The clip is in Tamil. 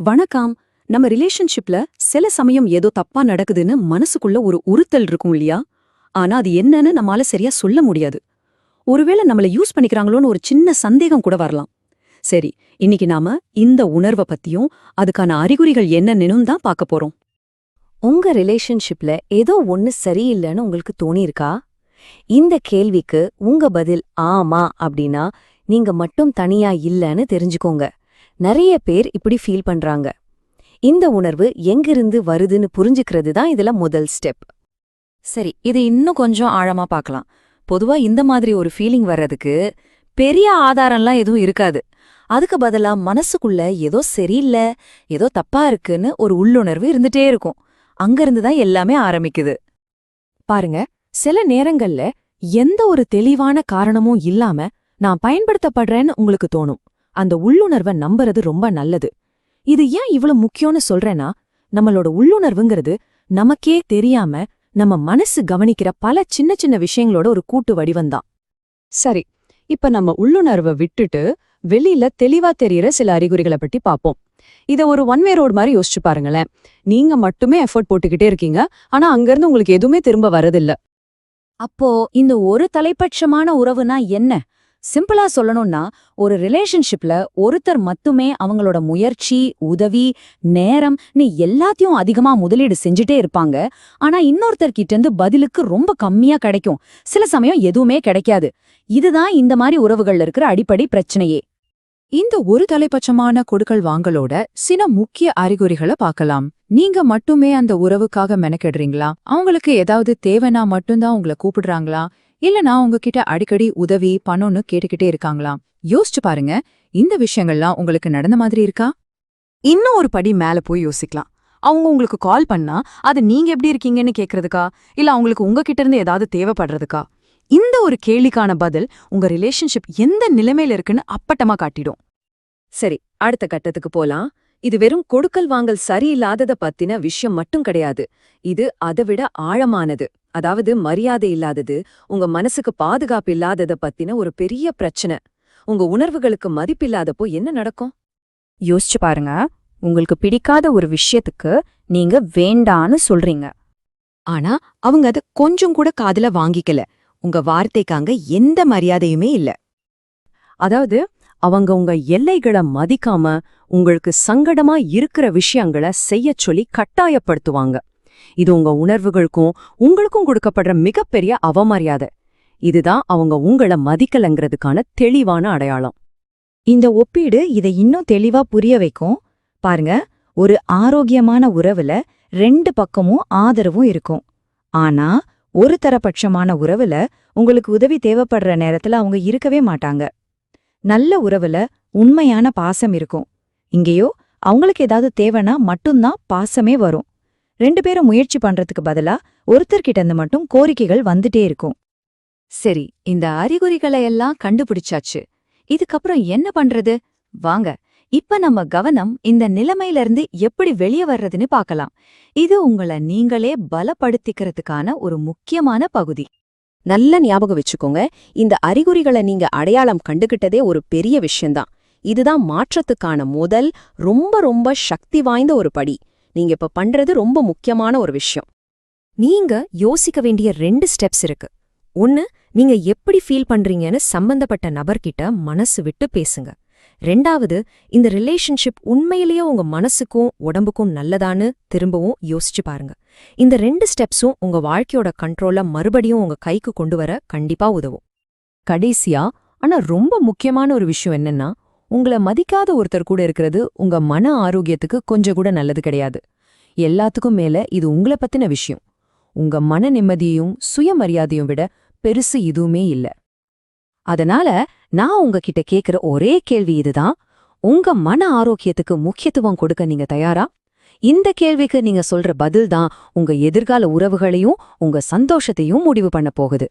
வணக்கம். நம்ம ரிலேஷன்ஷிப்ல சில சமயம் ஏதோ தப்பா நடக்குதுன்னு மனசுக்குள்ள ஒரு உறுத்தல் இருக்கும் இல்லையா? ஆனா அது என்னன்னு நம்மால சரியா சொல்ல முடியாது. ஒருவேளை நம்மள யூஸ் பண்ணிக்கிறாங்களோன்னு ஒரு சின்ன சந்தேகம் கூட வரலாம். சரி இன்னைக்கு நாம இந்த உணர்வை பத்தியும் அதுக்கான அறிகுறிகள் என்னன்னு தான் பார்க்க போறோம். உங்க ரிலேஷன்ஷிப்ல ஏதோ ஒன்னு சரியில்லைன்னு உங்களுக்கு தோணியிருக்கா? இந்த கேள்விக்கு உங்க பதில் ஆமா அப்படின்னா நீங்க மட்டும் தனியா இல்லைன்னு தெரிஞ்சுக்கோங்க. நிறைய பேர் இப்படி ஃபீல் பண்றாங்க. இந்த உணர்வு எங்கிருந்து வருதுன்னு புரிஞ்சுக்கிறது தான் இதுல முதல் ஸ்டெப் சரி இது இன்னும் கொஞ்சம் ஆழமா பார்க்கலாம். பொதுவா இந்த மாதிரி ஒரு ஃபீலிங் வர்றதுக்கு பெரிய ஆதாரம்லாம் எதுவும் இருக்காது. அதுக்கு பதிலா மனசுக்குள்ள ஏதோ சரியில்லை ஏதோ தப்பா இருக்குன்னு ஒரு உள்ளுணர்வு இருந்துட்டே இருக்கும். அங்கிருந்து தான் எல்லாமே ஆரம்பிக்குது. பாருங்க சில நேரங்கள்ல எந்த ஒரு தெளிவான காரணமும் இல்லாம நான் பயன்படுத்தப்படுறேன்னு உங்களுக்கு தோணும். அந்த உள்ளுணர்வை நம்புறது ரொம்ப நல்லது. இது ஏன் இவ்வளவு முக்கியம்னு சொல்றேன்னா நம்மளோட உள்ளுணர்வுங்கிறது நமக்கே தெரியாம நம்ம மனசு கவனிக்கிற பல சின்ன சின்ன விஷயங்களோட ஒரு கூட்டு வடிவம்தான். சரி இப்ப நம்ம உள்ளுணர்வை விட்டுட்டு வெளியில தெளிவா தெரியற சில அறிகுறிகளை பத்தி பாப்போம். இத ஒரு ஒன் வே ரோடு மாதிரி யோசிச்சு பாருங்களேன். நீங்க மட்டுமே எஃபோர்ட் போட்டுக்கிட்டே இருக்கீங்க ஆனா அங்கிருந்து உங்களுக்கு எதுவுமே திரும்ப வரதில்ல அப்போ இந்த ஒரு தலைப்பட்சமான உறவுனா என்ன? சிம்பிளா சொல்லணும்னா ஒரு ரிலேஷன்ஷிப்ல ஒருத்தர் மட்டுமே அவங்களோட முயற்சி உதவி நேரம் நீ எல்லாத்தையும் அதிகமா முதலீடு செஞ்சுட்டே இருப்பாங்க. ஆனா இன்னொருத்தர் கிட்ட இருந்து பதிலுக்கு ரொம்ப கம்மியா கிடைக்கும். சில சமயம் எதுவுமே கிடைக்காது. இதுதான் இந்த மாதிரி உறவுகள்ல இருக்கிற அடிப்படை பிரச்சனையே. இந்த ஒரு தலைப்பட்சமான கொடுக்கல் வாங்கலோட சில முக்கிய அறிகுறிகளை பார்க்கலாம். நீங்க மட்டுமே அந்த உறவுக்காக மெனக்கெடுறீங்களா? அவங்களுக்கு ஏதாவது தேவைனா மட்டும்தான் உங்களை கூப்பிடுறாங்களா? இல்லனா உங்ககிட்ட அடிக்கடி உதவி பணம்னு கேட்டுக்கிட்டே இருக்காங்களா யோசிச்சு பாருங்க இந்த விஷயங்கள்லாம் உங்களுக்கு நடந்த மாதிரி இருக்கா? இன்னும் ஒரு படி மேல போய் யோசிக்கலாம். அவங்க உங்களுக்கு கால் பண்ணா அது நீங்க எப்படி இருக்கீங்கன்னு கேக்குறதுக்கா? இல்ல அவங்களுக்கு உங்ககிட்ட இருந்து ஏதாவது தேவைப்படுறதுக்கா? இந்த ஒரு கேள்விக்கான பதில் உங்க ரிலேஷன்ஷிப் எந்த நிலைமையில இருக்குன்னு அப்பட்டமா காட்டிடும். சரி அடுத்த கட்டத்துக்கு போலாம். இது வெறும் கொடுக்கல் வாங்கல் சரியில்லாதத பத்தின விஷயம் மட்டும் கிடையாது. இது அதைவிட ஆழமானது. அதாவது மரியாதை இல்லாதது உங்க மனசுக்கு பாதுகாப்பு இல்லாதத பத்தின ஒரு பெரிய பிரச்சனை. உங்க உணர்வுகளுக்கு மதிப்பில்லாதப்போ என்ன நடக்கும்? யோசிச்சு பாருங்க. உங்களுக்கு பிடிக்காத ஒரு விஷயத்துக்கு நீங்க வேண்டான்னு சொல்றீங்க. ஆனா அவங்க அத கொஞ்சம் கூட காதுல வாங்கிக்கல. உங்க வார்த்தைக்கு அங்க எந்த மரியாதையுமே இல்ல. அதாவது அவங்க உங்க எல்லைகளை மதிக்காம உங்களுக்கு சங்கடமா இருக்கிற விஷயங்களை செய்யச் சொல்லி கட்டாயப்படுத்துவாங்க. இது உங்க உணர்வுகளுக்கும் உங்களுக்கும் கொடுக்கப்படுற மிகப்பெரிய அவமரியாதை. இதுதான் அவங்க உங்கள மதிக்கலங்கிறதுக்கான தெளிவான அடையாளம். இந்த ஒப்பீடு இதை இன்னும் தெளிவா புரிய வைக்கும். பாருங்க ஒரு ஆரோக்கியமான உறவுல ரெண்டு பக்கமும் ஆதரவும் இருக்கும். ஆனா ஒரு தரப்பட்சமான உறவுல உங்களுக்கு உதவி தேவைப்படுற நேரத்துல அவங்க இருக்கவே மாட்டாங்க. நல்ல உறவுல உண்மையான பாசம் இருக்கும். இங்கேயோ அவங்களுக்கு ஏதாவது தேவைன்னா மட்டும்தான் பாசமே வரும். ரெண்டு பேரும் முயற்சி பண்றதுக்கு பதிலா ஒருத்தர்கிட்ட இருந்து மட்டும் கோரிக்கைகள் வந்துட்டே இருக்கும். சரி இந்த அறிகுறிகளை எல்லாம் கண்டுபிடிச்சாச்சு. இதுக்கப்புறம் என்ன பண்றது? வாங்க இப்ப நம்ம கவனம் இந்த நிலைமையிலிருந்து எப்படி வெளியே வர்றதுன்னு பார்க்கலாம். இது உங்கள நீங்களே பலப்படுத்திக்கிறதுக்கான ஒரு முக்கியமான பகுதி. நல்ல ஞாபகம் வச்சுக்கோங்க. இந்த அறிகுறிகளை நீங்க அடையாளம் கண்டுகிட்டதே ஒரு பெரிய விஷயம்தான். இதுதான் மாற்றத்துக்கான முதல் ரொம்ப ரொம்ப சக்தி வாய்ந்த ஒரு படி. நீங்க இப்ப பண்றது ரொம்ப முக்கியமான ஒரு விஷயம். நீங்க யோசிக்க வேண்டிய ரெண்டு ஸ்டெப்ஸ் இருக்கு. ஒன்னு நீங்க எப்படி ஃபீல் பண்றீங்கன்னு சம்பந்தப்பட்ட நபர்கிட்ட மனசு விட்டு பேசுங்க. ரெண்டாவது இந்த ரிலேஷன்ஷிப் உண்மையிலேயே உங்க மனசுக்கும் உடம்புக்கும் நல்லதான்னு திரும்பவும் யோசிச்சு பாருங்க. இந்த ரெண்டு ஸ்டெப்ஸும் உங்க வாழ்க்கையோட கண்ட்ரோல மறுபடியும் உங்க கைக்கு கொண்டு வர கண்டிப்பா உதவும். கடைசியா ஆனா ரொம்ப முக்கியமான ஒரு விஷயம் என்னன்னா உங்கள மதிக்காத ஒருத்தர் கூட இருக்கிறது உங்க மன ஆரோக்கியத்துக்கு கொஞ்சம் கூட நல்லது கிடையாது. எல்லாத்துக்கும் மேல இது உங்கள பத்தின விஷயம். உங்க மன நிம்மதியையும் சுயமரியாதையும் விட பெருசு இதுவுமே இல்ல. அதனால நான் உங்ககிட்ட கேக்குற ஒரே கேள்வி இதுதான். உங்க மன ஆரோக்கியத்துக்கு முக்கியத்துவம் கொடுக்க நீங்க தயாரா? இந்த கேள்விக்கு நீங்க சொல்ற பதில் தான் உங்க எதிர்கால உறவுகளையும் உங்க சந்தோஷத்தையும் முடிவு பண்ண போகுது.